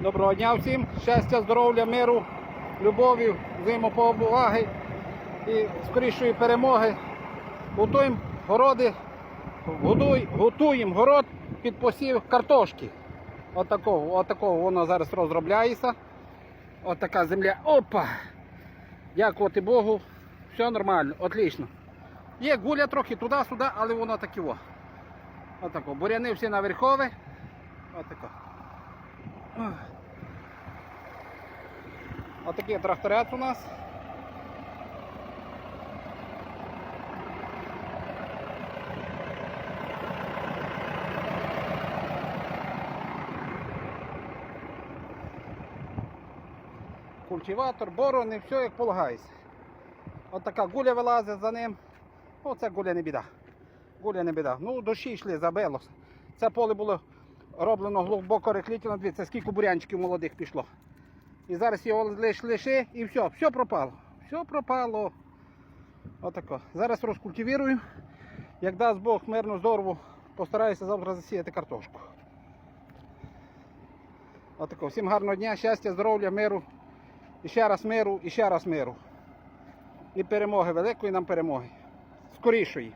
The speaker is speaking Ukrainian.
Доброго дня всім, щастя, здоров'я, миру, любові, взаємоповаги і скорішої перемоги. Готуємо городи, годуй, готуємо город під посів картошки. Отакого, отакого воно зараз розробляється. Отака земля. Опа! Дякувати Богу. Все нормально, отлично. Є гуля трохи туди-сюди, але воно таке. Отако. Буряни всі наверхове. Отако. Отакий тракторець у нас. Культиватор, борони, все як полагається. От така гуля вилазить за ним. Оце гуля не біда. Гуля не біда. Ну, дощі йшли, забилося. Це поле було роблено глибоко реклітельно. Дивіться, скільки бурянчиків молодих пішло. І зараз його лиш лише і все, все пропало. Все пропало. Отако. Зараз розкультивірую. Як дасть Бог мирну здорову, постараюся завтра засіяти картошку. Отако. Всім гарного дня, щастя, здоров'я, миру. І ще раз миру, і ще раз миру. І перемоги, великої нам перемоги. Скорішої.